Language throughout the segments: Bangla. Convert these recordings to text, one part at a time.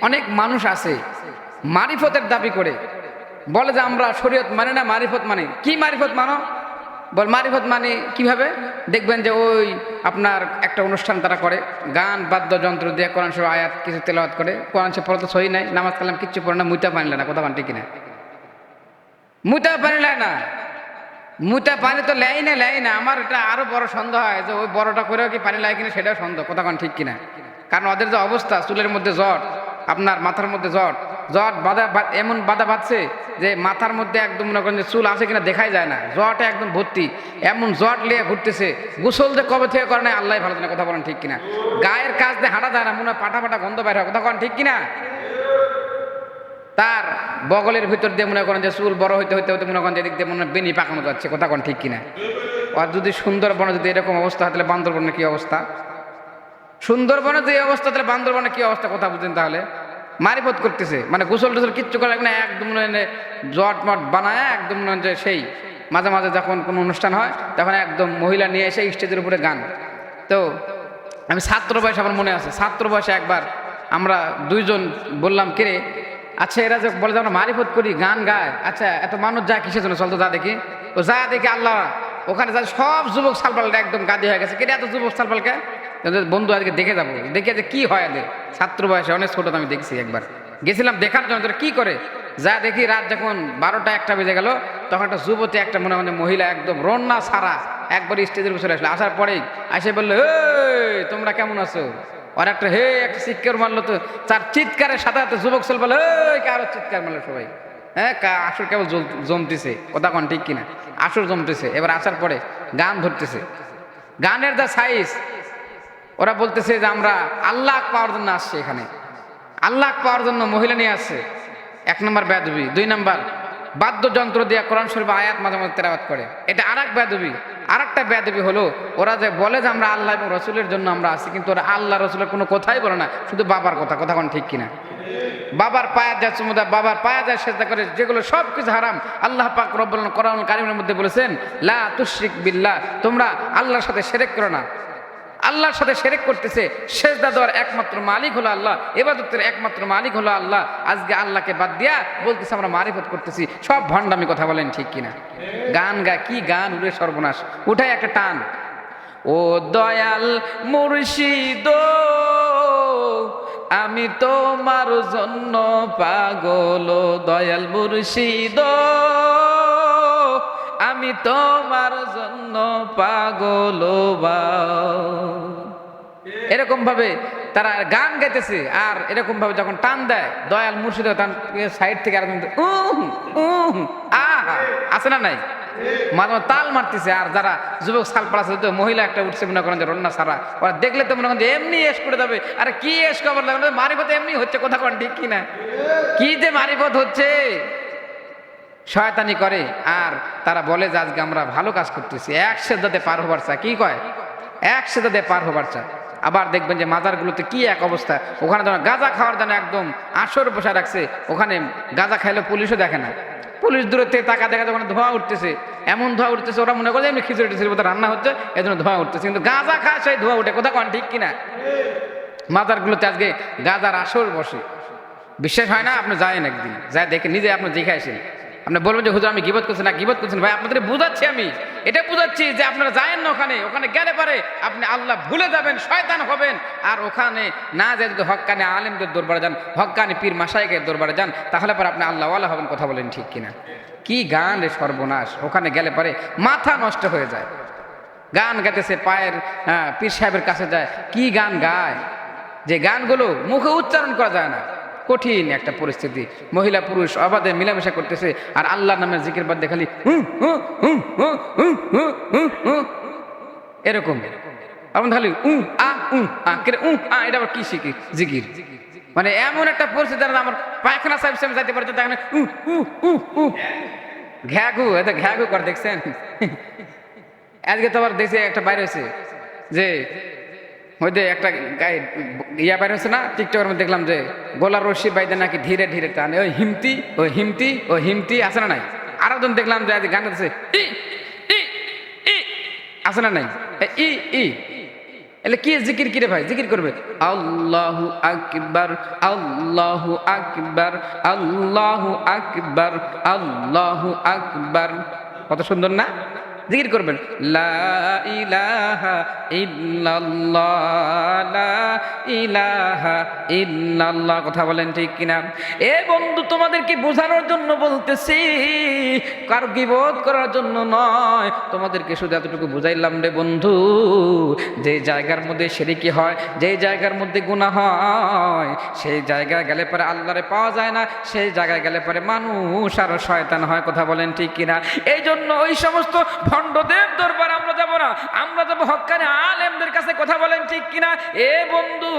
অনেক মানুষ আছে মারিফতের দাবি করে। বলে যে আমরা শরীয়ত মানে না মারিফত মানে? কি মারিফত মানো? বল মারিফত মানে কীভাবে? দেখবেন যে ওই আপনার একটা অনুষ্ঠান তারা করে, গান, বাদ্যযন্ত্র দিয়ে কোরআন সব আয়াত কিছু তেলাওয়াত করে। কোরআন সে পড়া তো সহি নাই, নামাজ কালাম কিচ্ছু পড়ে না, মুইতা পানিলে না, কথা বানটি কিনা? মুইতা পানি লেয় না। মুইতা পানি তো লেয় না লেয় না। আমার এটা আরও বড় সন্দেহ হয় যে ওই বড়টা করেও কি পানি লাগে কিনা, সেটাও সন্দেহ, কথা ঠিক কিনা? কারণ ওদের যে অবস্থা, চুলের মধ্যে জ্বর আপনার মাথার মধ্যে জ্বর জ্বর বাধা এমন বাধা বাঁধছে যে মাথার মধ্যে একদম মনে করেন যে চুল আছে কিনা দেখাই যায় না। জ্বরটা একদম ভর্তি। এমন জ্বর নিয়ে ঘুরতেছে। গোসল যে কবে থেকে করে না আল্লাহ ভালো জানে কথা বলেন ঠিক কিনা। গায়ের কাজ দিয়ে হাঁটা যায় না, মনে হয় পাটা পাটা গন্ধ বাইরে কথা কন ঠিক কিনা? তার বগলের ভিতর দিয়ে মনে করেন যে চুল বড় হইতে হইতে হইতে মনে করেন যে এদিক দিয়ে মনে হয় বেনি পাকানো যাচ্ছে। কথা কোন ঠিক কিনা? আর যদি সুন্দরবনে যদি এরকম অবস্থা হয়, তাহলে বান্দরবনে কী অবস্থা? সুন্দরবনে যে অবস্থা, তাহলে বান্দরবনে কী অবস্থা? কথা বুঝেন তাহলে। মারিপত করতেছে। মানে গোসল টোসল কিচ্ছু করা লাগবে না, একদম যে জট মট বানায়, একদম যে সেই। মাঝে মাঝে যখন কোনো অনুষ্ঠান হয়, তখন একদম মহিলা নিয়ে এসে স্টেজের উপরে গান। তো আমি ছাত্র বয়সে আমার মনে আছে, ছাত্র বয়সে একবার আমরা দুইজন বললাম, কিরে আচ্ছা এরা যে বলে যে আমরা মারিফত করি, গান গায় আচ্ছা এত মানুষ যায় কিসের জন্য? চলতো যা দেখি। ও যা দেখি আল্লাহ, ওখানে যা সব যুবক সালপালটা একদম গাদি হয়ে গেছে। কেটে এত যুবক সালপালকে বন্ধু, আজকে দেখে যাব। দেখে যে কি হয় এদের ছাত্র বয়সে অনেক ছোট আমি দেখছি একবার। গেছিলাম দেখার জন্য তোরা কি করে? যা দেখি রাত যখন বারোটা একটা বেজে গেল, তখন একটা যুবতী, একটা মনে মনে মহিলা একদম রন্না সারা একবার স্টেজের উপরে আসলো। আসার পরেই আসে বলল, এই, তোমরা কেমন আছো? আর একটা, হে, একটা চিৎকার মারলো তো, তার চিৎকারের সাথে সাথে যুবক ছেলে বলে কারও চিৎকার মারলো সবাই। হ্যাঁ আসর কেবল জমতেছে। কথা কোন ঠিক কিনা? আসর জমতেছে। এবার আসার পরে গান ধরতেছে। গানের দ্য সাইজ ওরা বলতেছে যে আমরা আল্লাহ পাওয়ার জন্য আসছি এখানে। আল্লাহ পাওয়ার জন্য মহিলা নিয়ে আসছে। এক নম্বর বেদবি দুই নম্বর, বাদ্যযন্ত্র দিয়ে কোরআন শরীফ আয়াত মাঝে মাঝে তেরাবাত করে। এটা আর এক বেদবি আর একটা বেদবি হলো, ওরা যে বলে যে আমরা আল্লাহ এবং রসুলের জন্য আমরা আছি, কিন্তু ওরা আল্লাহ রসুলের কোনো কথাই বলে না, শুধু বাবার কথা। কথা কোন ঠিক কিনা? বাবার পায়া যা চুমুদা বাবার পায়া যা সেজদা করে, যেগুলো সব কিছু হারাম। আল্লাহ পাক রব্বুল কোরআন কারিমের মধ্যে বলেছেন, লা তুশরিক বিল্লাহ। তোমরা আল্লাহর সাথে সেরেক করো না। আল্লাহর সাথে সেরেক করতেছে, সেজদা দেওয়ার একমাত্র মালিক হলো আল্লাহ, এবাদতের একমাত্র মালিক হলো আল্লাহ। আজকে আল্লাহকে বাদ দিয়া বলতেছে, আমরা মারিফত করতেছি। সব ভণ্ডামি কথা বলেন ঠিক কিনা? গান গা, কি গান উড়ে সর্বনাশ। উঠাই একটা টান। ও দয়াল মুর্শিদ, আমি তোমার জন্য পাগল দয়াল মুর্শিদ। আমি তোমার জন্য পাগল এরকম ভাবে তারা গান গাইতেছে, আর এরকম ভাবে যখন টান দেয়, দয়াল মুর্শিদ সাইড থেকে আর উহ উহ, আহা, আছে না নাই? মাঝে মাঝে তাল মারতেছে, আর যারা যুবক সাল পাড়াছে তো মহিলা একটা উঠছে, মনে করেন যে রন্না সারা, ওরা দেখলে তো মনে করেন যে এমনি এস করে দেবে আরে কি এস খবর লাগবে মারিপথ এমনি হচ্ছে, কথা কোন ঠিক কি না কি যে মারিপথ হচ্ছে? শয়তানি করে, আর তারা বলে যে আজকে আমরা ভালো কাজ করতেছি। এক সেদাতে পার হবার চা, কি কয়? এক সেদাতে পার হবার চা। আবার দেখবেন যে মাজারগুলোতে কি এক অবস্থা। ওখানে যেন গাঁজা খাওয়ার জন্য একদম আসর বসা রাখছে। ওখানে গাঁজা খাইলে পুলিশও দেখে না। পুলিশ দূরের থেকে টাকা দেখা ওখানে ধোঁয়া উঠতেছে। এমন ধোঁয়া উঠতেছে, ওরা মনে করে যে এমনি খিচুড়ি টিচুড়ি মতো রান্না হচ্ছে এই জন্য ধোঁয়া উঠতেছে। কিন্তু গাঁজা খায় সেই ধোঁয়া উঠে কোথা কন ঠিক কিনা মাজারগুলোতে আজকে গাঁজার আসর বসে। বিশ্বাস হয় না? আপনি যায়েন একদিন। যাই দেখে নিজে আপনি দেখে আসেন। আপনি বলবেন যে, হুজুর, আমি গিবত করছি না, গিবত করছেন ভাই, আপনাদের বুঝাচ্ছি আমি। এটা বুঝাচ্ছি যে, আপনারা যায়েন না ওখানে ওখানে গেলে পারে আপনি আল্লাহ ভুলে যাবেন, শয়তান হবেন। আর ওখানে না যায় যদি হক্কানে আলেমদের দরবারে যান হক্কানে পীর মাসাইকের দরবারে যান, তাহলে পরে আপনি আল্লাহওয়ালা হবেন কথা বলেন ঠিক কিনা। কি গান রে সর্বনাশ! ওখানে গেলে পরে মাথা নষ্ট হয়ে যায়। গান গাইতেছে পায়ের পীর সাহেবের কাছে যায়, কি গান গায়? যে গানগুলো মুখে উচ্চারণ করা যায় না। কঠিন একটা পরিস্থিতি। মহিলা, পুরুষ অবাধে মিলামেশা করতেছে, আর আল্লাহ নামের জিকির বাদ দেখালি। এরকম। এমন খালি উ আ উ আ কেরে উ আ, এটা আবার কি শিখি? জিকির। মানে এমন একটা পরিস্থিতি আমার পায়খানা সাহেব সাহেব যাইতে পারছে তাই উ উ উ উ ঘ্যাঘু এটা ঘ্যাঘু করে দেখছেন। আজকে তো আবার দেশে একটা বাইরে হয়েছে, যে হয়তো একটা গায়ে ইয়া বাইরে হয়েছে না টিকটকের মধ্যে দেখলাম যে গোলার রশি বাইদে নাকি ধীরে ধীরে টানে, ওই হিমতি ওই হিমতি ওই হিমতি, আছে না নাই? আর একজন দেখলাম যে আজ গান ই ই আছে না নাই? ই ই, এলে কি জিকির কিরে ভাই, জিকির করবে? আল্লাহু আকবার আল্লাহু আকবার আল্লাহু আকবার আল্লাহু আকবার। কত সুন্দর না? জিকির করবেন ইলাহা কথা বলেন ঠিক কিনা? এ বন্ধু, তোমাদেরকে বোঝানোর জন্য বলতেছি, কার বিবোধ করার জন্য নয়। তোমাদেরকে শুধু এতটুকু বুঝাইলাম রে বন্ধু, যে জায়গার মধ্যে সেরিকি হয়, যে জায়গার মধ্যে গুনাহ হয়, সেই জায়গায় গেলে পরে আল্লাহরে পাওয়া যায় না, সেই জায়গায় গেলে পরে মানুষ আরও শয়তান হয় কথা বলেন ঠিক কিনা? এই জন্য ওই সমস্ত ভণ্ডদেব দরবার আমরা যাব না। আমরা যাব হক্কানি আলেমদের কাছে কথা বলেন ঠিক কিনা? এ বন্ধু,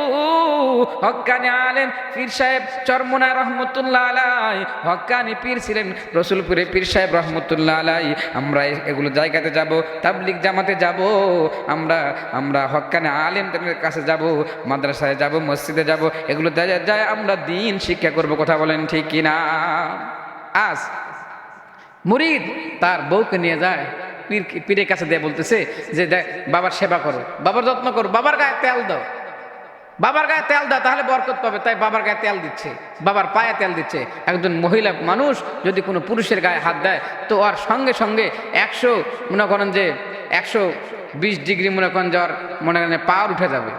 হক্কানি আলেম পীর সাহেব চরমনা রহমতুল্লাহ আলাই। হক্কানি পীর ছিলেন রসুলপুরে পীর সাহেব রহমতুল্লাহ আলাই। আমরা এগুলো জায়গাতে যাব তাবলিক জামাতে যাব। আমরা আমরা হক্কানি আলেমদের কাছে যাব, মাদ্রাসায় যাব, মসজিদে যাব। এগুলো যায় আমরা দিন শিক্ষা করব, কথা বলেন ঠিক কিনা? আজ মুরিদ তার বউকে নিয়ে যায়। পীর পীরের কাছে দিয়ে বলতেছে যে দেখ, বাবার সেবা করো। বাবার যত্ন করো, বাবার গায়ে তেল দাও। বাবার গায়ে তেল দাও, তাহলে বরকত পাবে। তাই বাবার গায়ে তেল দিচ্ছে, বাবার পায়ে তেল দিচ্ছে। একজন মহিলা মানুষ যদি কোনো পুরুষের গায়ে হাত দেয়, তো আর সঙ্গে সঙ্গে একশো, মনে করেন যে একশো বিশ ডিগ্রি মনে করেন যাওয়ার মনে করেন পাওয়ার উঠে যাবে।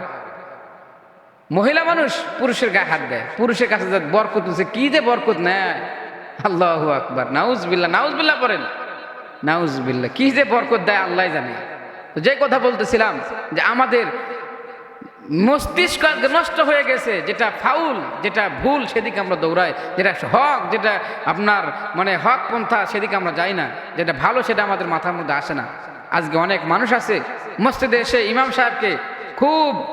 মহিলা মানুষ পুরুষের গায়ে হাত দেয়। পুরুষের কাছে বরকত দিচ্ছে কি যে বরকত নেয়। আল্লাহ আকবার। নাউজ বিল্লা নাউজ বিল্লা পড়েন। নাউজ বিল্লা কি যে বরকত দেয় আল্লাহ জানে। যে কথা বলতেছিলাম যে আমাদের মস্তিষ্ক নষ্ট হয়ে গেছে যেটা ফাউল যেটা ভুল সেদিকে আমরা দৌড়াই যেটা হক যেটা আপনার মানে হক পন্থা সেদিকে আমরা যাই না যেটা ভালো সেটা আমাদের মাথার মধ্যে আসে না। আজকে অনেক মানুষ আছে মসজিদে এসে ইমাম সাহেবকে খুব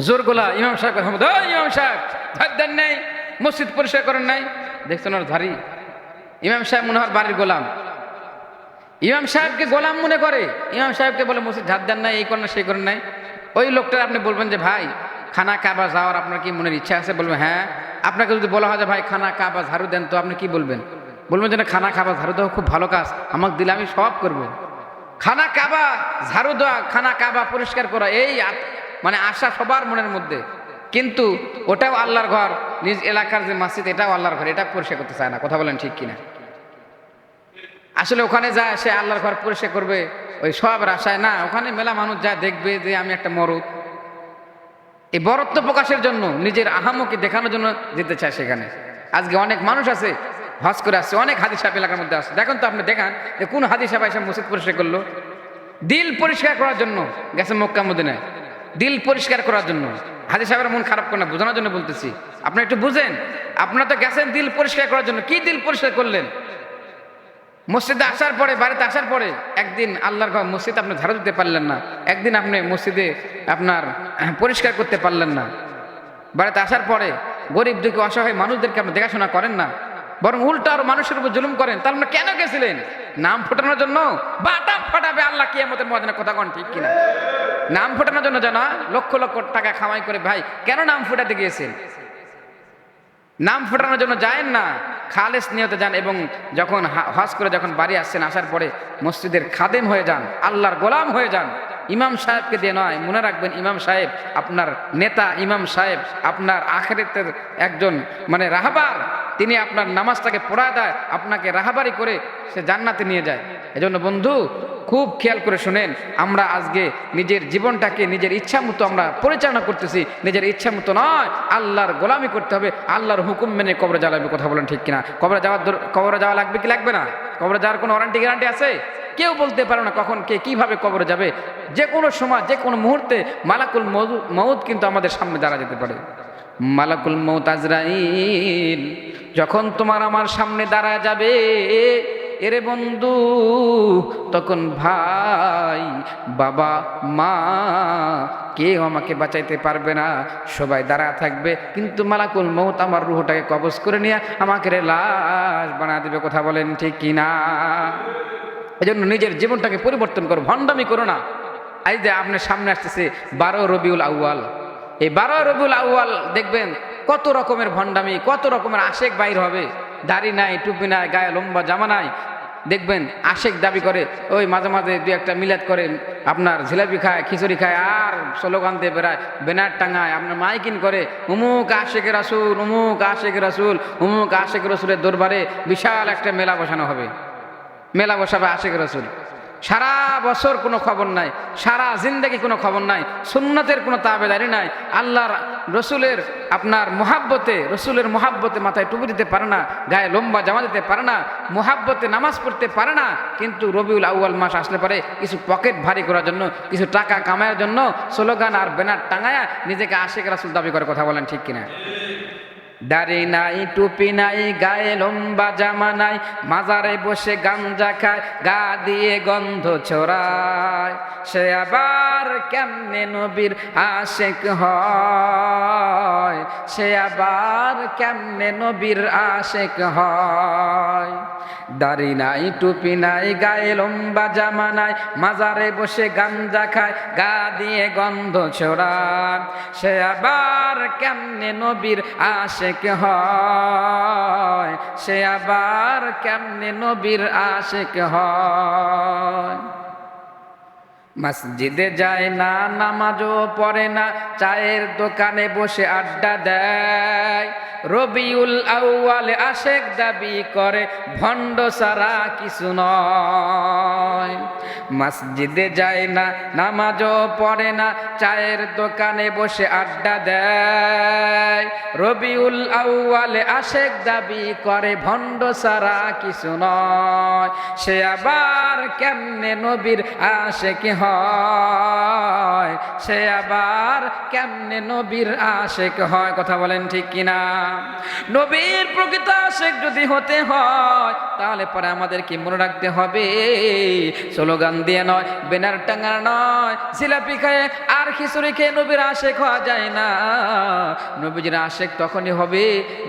জোর গোলা ইমাম সাহেব কথা বলতো, "ওই ইমাম সাহেব দেন নাই মসজিদ পরিষ্কার করেন নাই। দেখছেন ওর ধারি। ইমাম সাহেব মনে হয় বাড়ির গোলাম। ইমাম সাহেবকে গোলাম মনে করে। ইমাম সাহেবকে বলে, মসজিদ ঝাড় দেন নাই, এই করেন সেই করেন নাই। ওই লোকটার আপনি বলবেন যে, ভাই, খানা কাবা যাওয়ার আপনার কি মনের ইচ্ছা আছে? বলবেন হ্যাঁ। আপনাকে যদি বলা হয় যে, ভাই, খানা কাবা ঝাড়ু দেন, তো আপনি কি বলবেন? বলবেন যে খানা কাবা ঝাড়ু দেওয়া খুব ভালো কাজ, আমাকে দিলে আমি সব করব। খানা কাবা ঝাড়ু দেওয়া, খানা কাবা পরিষ্কার করা, এই মানে আশা সবার মনের মধ্যে। কিন্তু ওটাও আল্লাহর ঘর, নিজ এলাকার যে মসজিদ, এটাও আল্লাহর ঘর, এটা পরিষ্কার করতে চায় না, কথা বলেন ঠিক কিনা? আসলে ওখানে যায় সে আল্লাহর ঘর পরিষ্কার করবে, ওই সব আশায় না, ওখানে মেলা মানুষ যা দেখবে যে আমি একটা মরদ। এই বরত্ব প্রকাশের জন্য, নিজের আহামকে দেখানোর জন্য যেতে চায় সেখানে। আজকে অনেক মানুষ আছে, হজ করে আসছে, অনেক হাদিস সাহেব এলাকার মধ্যে আসছে। দেখুন তো আপনি দেখান যে কোন হাদিস সাহেব এসে মসজিদ পরিষ্কার করল। দিল পরিষ্কার করার জন্য গেছে মক্কা মদিনায়। দিল পরিষ্কার করার জন্য। হাদিস সাহেবের মন খারাপ করে না, বোঝানোর জন্য বলতেছি। আপনি একটু বুঝেন, আপনারা তো গেছেন দিল পরিষ্কার করার জন্য। কি দিল পরিষ্কার করলেন? মসজিদে আসার পরে, বাড়িতে আসার পরে একদিন আল্লাহর ঘর মসজিদ আপনি ঝাড়ু দিতে পারলেন না। একদিন আপনি মসজিদে আপনার পরিষ্কার করতে পারলেন না। বাড়িতে আসার পরে গরিব দুঃখী অসহায় মানুষদেরকে আপনি দেখাশোনা করেন না। বরং উল্টা আর মানুষের উপর জুলুম করেন। তার মানে কেন গেছিলেন? নাম ফোটানোর জন্য? বাটা ফাটাবে আল্লাহ কিয়ামতের ময়দানে, কথা কন ঠিক কিনা? নাম ফোটানোর জন্য জানা লক্ষ লক্ষ টাকা খামাই করে ভাই, কেন নাম ফোটাতে গিয়েছেন? নাম ফোটানোর জন্য যায়েন না, খালেস নিয়তে যান এবং যখন হা- হজ করে যখন বাড়ি আসছেন, আসার পরে মসজিদের খাদেম হয়ে যান, আল্লাহর গোলাম হয়ে যান। ইমাম সাহেবকে দিয়ে নয়, মনে রাখবেন ইমাম সাহেব আপনার নেতা, ইমাম সাহেব আপনার আখেরেতের একজন মানে রাহাবার। তিনি আপনার নামাজটাকে পড়া দেয়, আপনাকে রাহাবারি করে সে জান্নাতে নিয়ে যায়। এজন্য বন্ধু খুব খেয়াল করে শুনেন, আমরা আজকে নিজের জীবনটাকে নিজের ইচ্ছা মতো আমরা পরিচালনা করতেছি, নিজের ইচ্ছা মতো নয়, আল্লাহর গোলামি করতে হবে, আল্লাহর হুকুম মেনে কবরে যাওয়া কথা বলেন ঠিক কিনা। কবরে যাওয়ার কবরে যাওয়া লাগবে কি লাগবে না? কবরে যাওয়ার কোনো ওয়ারান্টি গ্যারান্টি আছে? কেউ বলতে পারে না কখন কে কীভাবে কবরে যাবে। যে কোনো সময়, যে কোনো মুহূর্তে মালাকুল মৌ- মৌত কিন্তু আমাদের সামনে দাঁড়া যেতে পারে। মালাকুল মৌত আজরাইল, যখন তোমার আমার সামনে দাঁড়া যাবে এরে বন্ধু, তখন ভাই, বাবা, মা, কেউ আমাকে বাঁচাইতে পারবে না। সবাই দাঁড়া থাকবে, কিন্তু মালাকুল মৌত আমার রুহটাকে কবজ করে নিয়ে আমাকে রে লাশ বানা দিবে, কথা বলেন ঠিক কিনা এই জন্য নিজের জীবনটাকে পরিবর্তন করো, ভণ্ডামি করো না। আজ যে আপনার সামনে আসতেছে বারো রবিউল আউয়াল। এই বারো রবিউল আউয়াল, দেখবেন কত রকমের ভণ্ডামি, কত রকমের আশেক বাইর হবে। দাড়ি নাই, টুপি নাই, গায়ে লম্বা জামা নাই। দেখবেন আশেক দাবি করে, ওই মাঝে মাঝে দু একটা মিলাদ করে, আপনার জিলাপি খায়, খিচুড়ি খায়, আর স্লোগান দিয়ে বেড়ায়, ব্যানার টাঙায়, আপনার মাইকিন করে উমুক আশেক রাসুল উমুক আশেক রাসুল উমুক আশেক রসুলের দরবারে বিশাল একটা মেলা বসানো হবে। মেলা বসাবে আশেখ রসুল। সারা বছর কোনো খবর নাই, সারা জিন্দগি কোনো খবর নাই, সুন্নতের কোনো তাবেদারি নাই, আল্লাহর রসুলের আপনার মোহাব্বতে, রসুলের মোহাব্বতে মাথায় টুপি দিতে পারে না, গায়ে লম্বা জামা দিতে পারে না, মোহাব্বতে নামাজ পড়তে পারে না, কিন্তু রবিউল আউয়াল মাস আসলে পারে কিছু পকেট ভারী করার জন্য, কিছু টাকা কামানোর জন্য, স্লোগান আর ব্যানার টাঙায়া নিজেকে আশেক রাসুল দাবি করে কথা বলেন ঠিক কিনা? দাড়ি নাই, টুপি নাই, গায়ে লম্বা জামা নাই, মাজারে বসে গাঞ্জা খায়, গা দিয়ে গন্ধ ছড়ায়। সে আবার কেমনে নবীর আশেক হয়? সে আবার কেমনে নবীর আশেক হয়? দাড়ি নাই, টুপি নাই, গায়ে লম্বা জামা নাই, মাজারে বসে গাঞ্জা খায়, গা দিয়ে গন্ধ ছড়ায়। সে আবার কেমনে নবীর কে হয়? সে আবার কেমনে নবীর কে হয়? মসজিদে যায় না, নামাজও পড়ে না, চায়ের দোকানে বসে আড্ডা দেয়। রবিউল আউয়ালে আশেক দাবি করে, ভণ্ড সারা কিছু নয়। মসজিদে যায় না, নামাজও পড়ে না, চায়ের দোকানে বসে আড্ডা দেয়। রবিউল আউয়ালে আশেক দাবি করে, ভণ্ড সারা কিছু নয়, সে আবার কেমনে নবীর আশেক হয়? সে আবার কেমনে নবীর আশেক হয়? কথা বলেন ঠিক কিনা? নবীর প্রকৃত আশেক যদি হতে হয়, তাহলে পরে আমাদেরকে মনে রাখতে হবে। স্লোগান দিয়ে নয়, বেনার টাঙ্গা নয়, জিলাপি খায় আর খিচুড়ি খেয়ে নবীর আশেক হওয়া যায় না। নবীজির আশেক তখনই হবে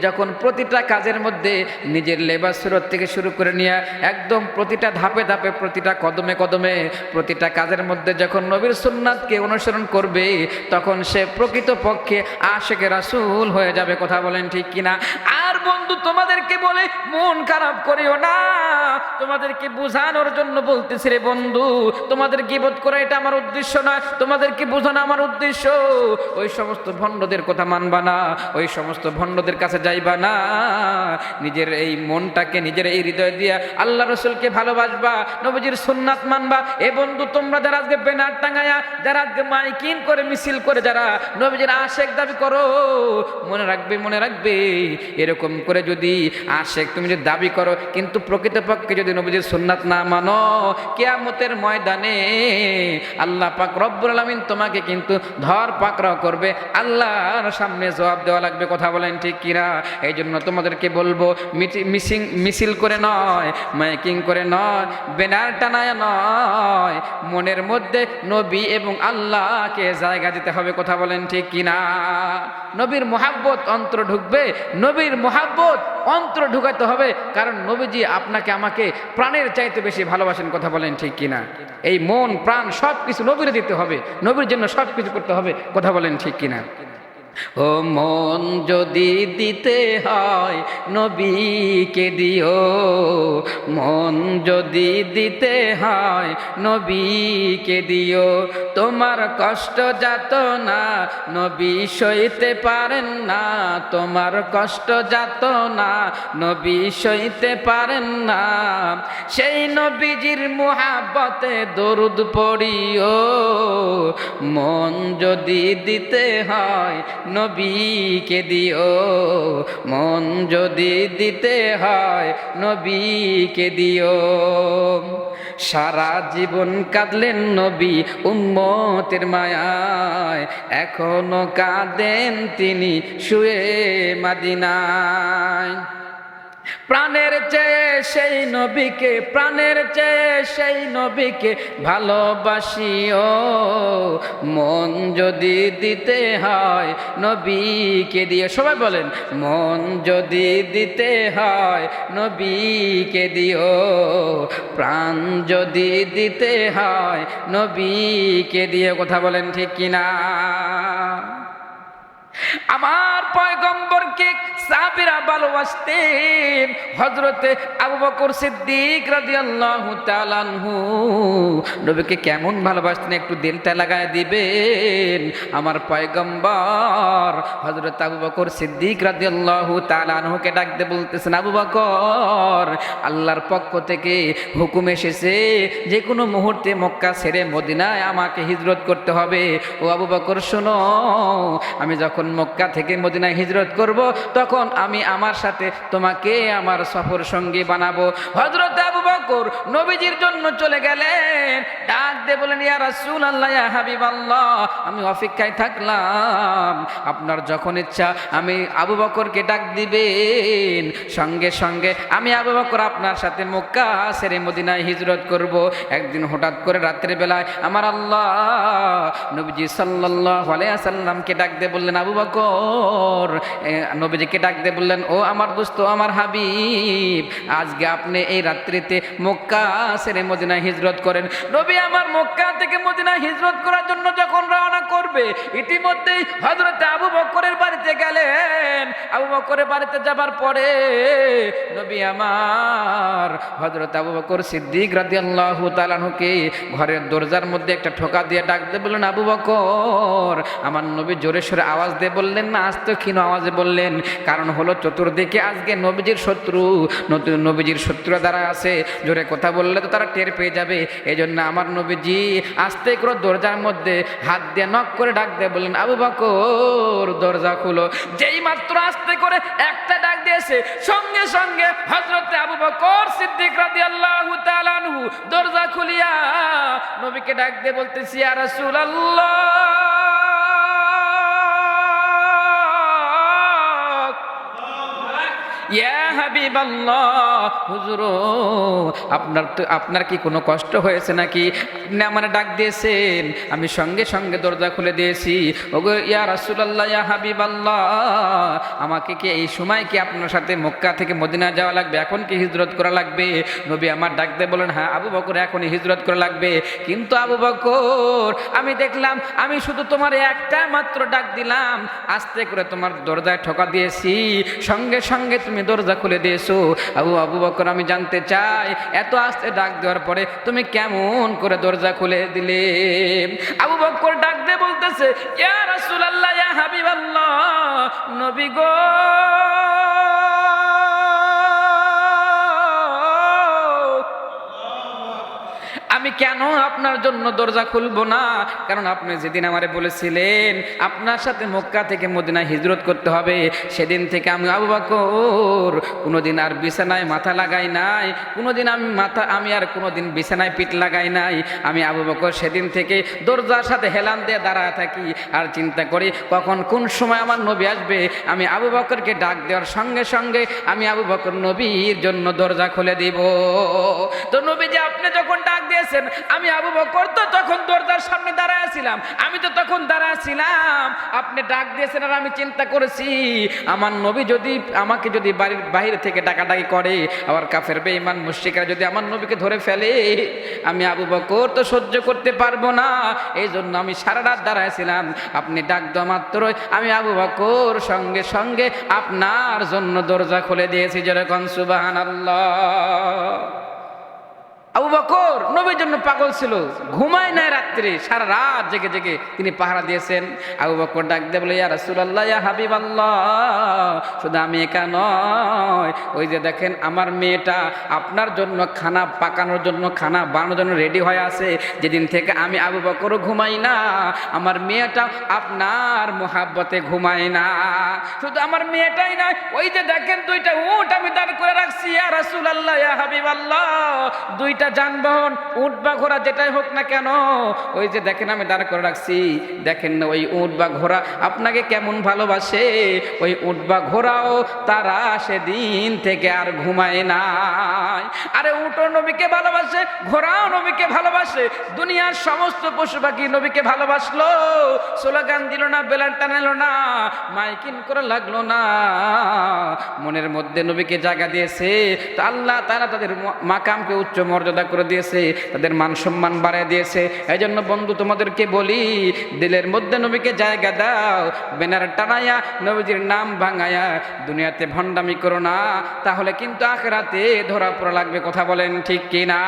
যখন প্রতিটা কাজের মধ্যে নিজের লেবার সুরত থেকে শুরু করে নিয়ে একদম প্রতিটা ধাপে ধাপে প্রতিটা কদমে কদমে প্রতিটা কাজের মধ্যে যখন নবীর সুন্নাতকে অনুসরণ করবে, তখন সে প্রকৃত পক্ষে আশেকে রাসুল হয়ে যাবে, কথা বলেন ঠিক কিনা? আর বন্ধু, তোমাদেরকে বলে মন খারাপ করিও না। তোমাদেরকে বোঝানোর জন্য বলতেছি রে বন্ধু তোমাদের কি বোধ করা এটা আমার উদ্দেশ্য নয়? তোমাদেরকে বোঝানো আমার উদ্দেশ্য। ওই সমস্ত ভণ্ডদের কথা মানবা না, ওই সমস্ত ভণ্ডদের কাছে যাইবা না। নিজের এই মনটাকে, নিজের এই হৃদয় দিয়া আল্লাহ রসুলকে ভালোবাসবা, নবজির সুন্নাত মানবা। এ বন্ধু, তোমরা যারা আজকে বেনার টাঙ্গায়া যারা আজকে মাইকিন করে, মিছিল করে, যারা নবজির আশেক দাবি করো, মনে রাখবে মনে রাখবে, এরকম করে যদি আশেক তুমি যদি দাবি করো, কিন্তু প্রকৃতপক্ষে যদি নবজির সুন্নাত না মানো কেয়ামতের ময়দানে আল্লাহ পাক রব্বুল আলমিন তোমাকে কিন্তু ধর পাকড়াও করবে। আল্লাহর সামনে জবাব দেওয়া লাগবে, কথা বলেন ঠিক কিনা? এই জন্য তোমাদেরকে বলব মিসিং, মিছিল করে নয়, মাইকিং করে নয় বেনার টানায় নয়, মনের মধ্যে নবী এবং আল্লাহকে জায়গা দিতে হবে, কথা বলেন ঠিক কিনা? নবীর মোহাব্বত অন্তর ঢুকবে, নবীর মোহাব্বত অন্তর ঢুকাইতে হবে, কারণ নবীজি আপনাকে, আমাকে প্রাণের চাইতে বেশি ভালোবাসেন, কথা বলেন ঠিক কিনা? এই মন, প্রাণ সব কিছু নবীরে দিতে হবে। নবীর জন্য সব কিছু করতে হবে। কথা বলেন ঠিক কিনা? ও মন যদি দিতে হয় নবীকে দিও, মন যদি দিতে হয় নবীকে দিও। তোমার কষ্ট যাত না, নবী সইতে পারেন না। তোমার কষ্ট যাত না, নবী সইতে পারেন না। সেই নবীজির মোহাব্বতে দরুদ পড়িও, মন যদি দিতে হয় নবীকে দিও। মন যদি দিতে হয় নবীকে দিও। সারা জীবন কাঁদলেন নবী উম্মতের মায়ায়। এখনও কাঁদেন তিনি শুয়ে মাদিনায়। প্রাণের চেয়ে সেই নবীকে, প্রাণের চেয়ে সেই নবীকে ভালোবাসিও। মন যদি দিতে হয় নবীকে দিয়ে, সবাই বলেন, মন যদি দিতে হয় নবীকে দিও। প্রাণ যদি দিতে হয় নবীকে দিয়ে, কথা বলেন ঠিক কিনা? আমার পয়গম্বরকে সাহাবিরা ভালোবাসতেন। হজরতে আবু বকর সিদ্দিক রাদিয়াল্লাহু তাআলা আনহু। নবীকে কেমন ভালোবাসতেন? একটু দিলটা লাগায় দিবেন। আমার পয়গম্বর হজরত আবু বকর সিদ্দিক রাদিয়াল্লাহু তাআলা আনহুকে ডাকতে বলতেছেন, আবু বকর, আল্লাহর পক্ষ থেকে হুকুম এসেছে যে কোনো মুহূর্তে মক্কা ছেড়ে মদিনায় আমাকে হিজরত করতে হবে। ও আবু বকর, শোনো, আমি যখন মক্কা থেকে মদিনায় হিজরত করব, তখন আমি আমার সাথে তোমাকে আমার সফর সঙ্গী বানাবো। হজরত আবু বকর নবীজির জন্য চলে গেলেন। ডাক দিয়ে বলেন ইয়া রাসূল আল্লাহ ইয়া হাবিব আল্লাহ আমি অপেক্ষায় থাকলাম। আপনার যখন ইচ্ছা, আমি আবু বকরকে ডাক দিবেন। সঙ্গে সঙ্গে আমি আবু বকর আপনার সাথে মক্কা সেরে মদিনায় হিজরত করব। একদিন হঠাৎ করে রাত্রে বেলায় আমার আল্লাহ নবীজি সাল্লাল্লাহু আলাইহি সাল্লামকে ডাক দিয়ে বললেন, আবু বকর এ, নবীজিকে ডাক দিয়ে বললেন ও আমার দোস্ত আমার হাবিব আজকে আপনি এই রাত্রিতে মক্কা সেরে মদিনা হিজরত করেন। নবী আমার মক্কা থেকে মদিনা হিজরত করার জন্য যখন রওনা করবে ইতিমধ্যেই হযরত আবু বকরের বাড়িতে গেলেন। আবু বকরের বাড়িতে যাবার পরে নবী আমার হযরত আবু বকর সিদ্দিক রাদিয়াল্লাহু তাআলাকে ঘরের দরজার মধ্যে একটা ঠোকা দিয়ে ডাক দিয়ে বললেন আবু বকর। আমার নবী জোরে সোরে আওয়াজ দিয়ে বললেন না আস্ত ক্ষীণ আওয়াজে বললেন, কারণ হলো চতুর্দিকে আজকে নবীজির শত্রু, নতুন নবীজির শত্রু দ্বারা আছে, জোরে কথা বললে তো তারা টের পেয়ে যাবে। এই জন্য আমার নবীজি আস্তে করে দরজার মধ্যে হাত দিয়ে নক করে ডাক দিয়ে বললেন, আবু বকর, দরজা খুলো। যেই মাত্র আস্তে করে একটা ডাক দিয়েছে, সঙ্গে সঙ্গে হজরতে আবু বকর সিদ্দিক রাদিয়াল্লাহু তাআলা আনহু দরজা খুলিয়া নবীকে ডাক দিয়ে বলতেছি, ইয়া রাসূলুল্লাহ! ইয়া হুজুর, আপনার তো, আপনার কি কোনো কষ্ট হয়েছে নাকি? আপনি আমার ডাক দিয়েছেন, আমি সঙ্গে সঙ্গে দরজা খুলে দিয়েছি। ওগো, ইয়া রাসূলুল্লাহ, ইয়া হাবিবাল্লাহ, আমাকে কি এই সময় কি আপনার সাথে মক্কা থেকে মদিনা যাওয়া লাগবে? এখন কি হিজরত করা লাগবে? নবী আমার ডাক দিয়ে বলেন হ্যাঁ আবু বকর এখনই হিজরত করা লাগবে। কিন্তু আবু বকর, আমি দেখলাম, আমি শুধু তোমার একটা মাত্র ডাক দিলাম, আস্তে করে তোমার দরজায় ঠকা দিয়েছি। সঙ্গে সঙ্গে তুমি দরজা খুলে দিয়েছ। আবু আবু বকর, আমি জানতে চাই, এত আস্তে ডাক দেওয়ার পরে তুমি কেমন করে দরজা খুলে দিলে? আবু বকর ডাক দিয়ে বলতেছে, ইয়া রাসূলুল্লাহ, ইয়া হাবিবাল্লাহ, নবী গো আমি কেন আপনার জন্য দরজা খুলবো না? কারণ আপনি যেদিন আমারে বলেছিলেন, আপনার সাথে মক্কা থেকে মদিনায় হিজরত করতে হবে, সেদিন থেকে আমি আবু বকর কোনোদিন আর বিছানায় মাথা লাগাই নাই, কোনোদিন আমি মাথা, আমি আর কোনোদিন বিছানায় পিঠ লাগাই নাই। আমি আবু বকর সেদিন থেকে দরজার সাথে হেলান দিয়ে দাঁড়ায় থাকি আর চিন্তা করি কখন কোন সময় আমার নবী আসবে। আমি আবু বকরকে ডাক দেওয়ার সঙ্গে সঙ্গে আমি আবু বকর নবীর জন্য দরজা খুলে দিব। তো নবী যে আপনি যখন ডাক দিয়েছেন আমি আবু বকর তো তখন দরজার সামনে দাঁড়ায় ছিলাম আমি তো তখন দাঁড়ায় ছিলাম। আপনি ডাক দিয়েছেন আর আমি চিন্তা করেছি, আমার নবী যদি, আমাকে যদি বাড়ির বাইরে থেকে ডাকাডাকি করে, আবার কাফের, বেঈমান, মুশরিকরা যদি আমার নবীকে ধরে ফেলে, আমি আবু বকর তো সহ্য করতে পারব না। এই জন্য আমি সারা রাত দাঁড়ায় ছিলাম। আপনি ডাক দেওয়া মাত্রই আমি আবু বকর সঙ্গে সঙ্গে আপনার জন্য দরজা খুলে দিয়েছি যেরকম সুবাহান আল্লাহ আবু বকর নবীর জন্য পাগল ছিল। ঘুমায় নাই রাত্রে, সারা রাত জেগে জেগে তিনি পাহারা দিয়েছেন। আবু বকর ডাক দিয়ে বলে, ইয়া রাসূলুল্লাহ, ইয়া হাবিবাল্লাহ, শুধু আমি একা নয় ওই যে দেখেন আমার মেয়েটা আপনার জন্য খানা পাকানোর জন্য, খানা বানানোর জন্য রেডি হয়ে আছে। যেদিন থেকে আমি আবু বকরও ঘুমাই না, আমার মেয়েটা আপনার মোহাব্বতে ঘুমায় না। শুধু আমার মেয়েটাই নয়, ওই যে দেখেন দুইটা উট আমি দাঁড় করে রাখছি। ইয়া রাসূলুল্লাহ, ইয়া হাবিবাল্লাহ, দুইটা যানবাহন, উট বা ঘোড়া যেটাই হোক না কেন, ওই যে দেখেন আমি দাঁড় করে রাখছি, দেখেন না ওই উট বা ঘোড়া আপনাকে কেমন ভালোবাসে? ওই উট বা ঘোড়াও তারা সেদিন থেকে আর ঘুমায় নাই। আরে উটো নবীকে ভালোবাসে, ঘোড়াও নবীকে ভালোবাসে, দুনিয়ার সমস্ত পশু পাখি নবীকে ভালোবাসলো। স্লোগান দিল না বেলান টানালো না মাইকিন করে লাগল না। মনের মধ্যে নবীকে জায়গা দিয়েছে, তো আল্লাহ তারা তাদের মাকামকে উচ্চ মর্যাদা মর্যাদা করে দিয়েছে, তাদের মান সম্মান বাড়ায় দিয়েছে। এই জন্য বন্ধু, তোমাদেরকে বলি, দিলের মধ্যে নবীকে জায়গা দাও, ব্যানার টানায়া, নবীজির নাম ভাঙায়া, দুনিয়াতে ভণ্ডামি করো না, তাহলে কিন্তু আখ রাতে ধরা পড়া লাগবে, কথা বলেন ঠিক কিনা?